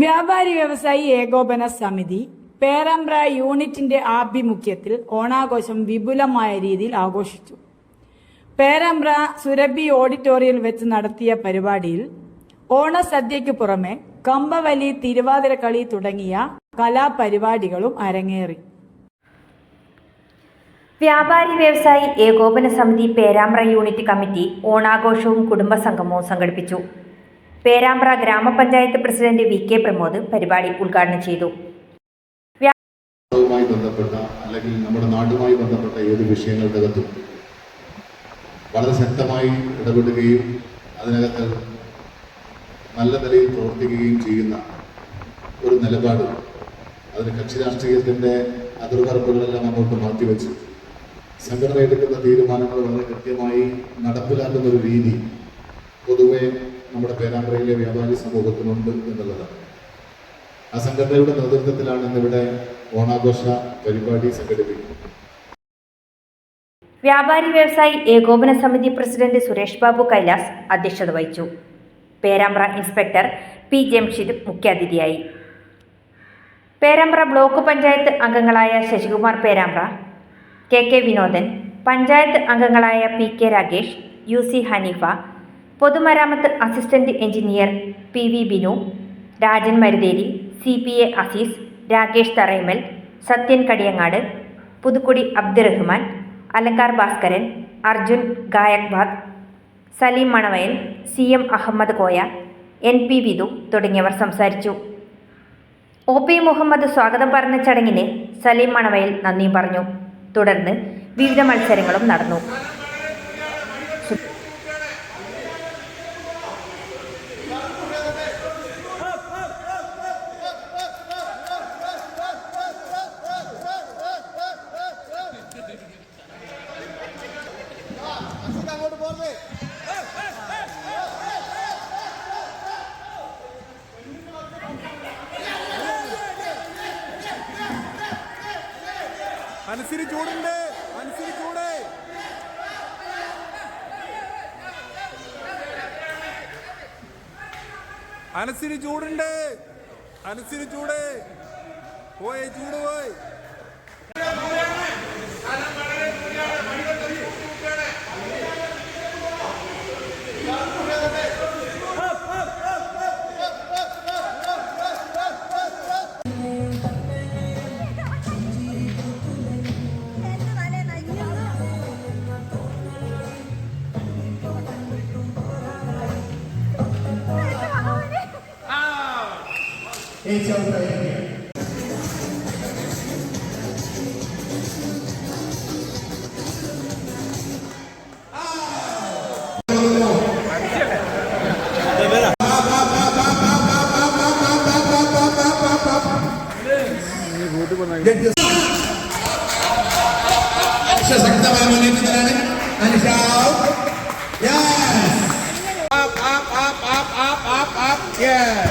വ്യാപാരി വ്യവസായി ഏകോപന സമിതി പേരാമ്പ്ര യൂണിറ്റിന്റെ ആഭിമുഖ്യത്തിൽ ഓണാഘോഷം വിപുലമായ രീതിയിൽ ആഘോഷിച്ചു. പേരാമ്പ്ര സുരഭി ഓഡിറ്റോറിയം വെച്ച് നടത്തിയ പരിപാടിയിൽ ഓണസദ്യയ്ക്ക് പുറമെ കമ്പവലി തിരുവാതിരക്കളി തുടങ്ങിയ കലാപരിപാടികളും അരങ്ങേറി. വ്യാപാരി വ്യവസായി ഏകോപന സമിതി പേരാമ്പ്ര യൂണിറ്റ് കമ്മിറ്റി ഓണാഘോഷവും കുടുംബസംഗമവും സംഘടിപ്പിച്ചു. പേരാമ്പ്ര ഗ്രാമപഞ്ചായത്ത് പ്രസിഡന്റ് വി കെ പ്രമോദ് പരിപാടി ഉദ്ഘാടനം ചെയ്തു. ബന്ധപ്പെട്ട അല്ലെങ്കിൽ നമ്മുടെ നാടുമായി ബന്ധപ്പെട്ട ഏത് വിഷയങ്ങളുടെ വളരെ ശക്തമായി ഇടപെടുകയും അതിനകത്ത് നല്ല നിലയിൽ പ്രവർത്തിക്കുകയും ചെയ്യുന്ന ഒരു നിലപാട് അതിന് കക്ഷി രാഷ്ട്രീയത്തിന്റെ അതിർവറപ്പുകളെല്ലാം അങ്ങോട്ട് മാറ്റിവെച്ച് സംഘടന എടുക്കുന്ന തീരുമാനങ്ങൾ വളരെ കൃത്യമായി നടപ്പിലാക്കുന്ന ഒരു രീതി പൊതുവെ നമ്മുടെ പേരാമ്പ്രയിലെ വ്യാപാരി സമൂഹത്തിനുണ്ട് എന്നുള്ളതാണ്. ആ സംഘടനയുടെ നേതൃത്വത്തിലാണ് ഇന്നിവിടെ ഓണാഘോഷ പരിപാടി സംഘടിപ്പിക്കുന്നത്. വ്യാപാരി വ്യവസായി ഏകോപന സമിതി പ്രസിഡന്റ് സുരേഷ് ബാബു കൈലാസ് അധ്യക്ഷത വഹിച്ചു. പേരാമ്പ്ര ഇൻസ്പെക്ടർ പി ജംഷിദ് മുഖ്യാതിഥിയായി. പേരാമ്പ്ര ബ്ലോക്ക് പഞ്ചായത്ത് അംഗങ്ങളായ ശശികുമാർ പേരാമ്പ്ര കെ കെ വിനോദൻ പഞ്ചായത്ത് അംഗങ്ങളായ P K Rakesh U C Haneefa പൊതുമരാമത്ത് assistant engineer P V Binu Rajan Marutheri C P A Azeez Rakesh Tharaimal Sathyan Kadiyangad Puthukkudi Abdurahman Alankar Bhaskaran Arjun Gaikwad Saleem Manavayal C M Ahammed Koya N P Vidhu തുടങ്ങിയവർ സംസാരിച്ചു. O P Muhammad സ്വാഗതം പറഞ്ഞ ചടങ്ങിന് സലീം മണവയൽ നന്ദിയും പറഞ്ഞു. തുടർന്ന് വിവിധ മത്സരങ്ങളും നടന്നു. അനുസരി ചൂടുണ്ട് അനുസരി ചൂട് പോയി ചൂട് പോയി. ശക്തമായ മുന്നേറ്റത്തിലാണ് അനുഷാവ് Yes. Up, up, up, up, up, up, up. Yeah.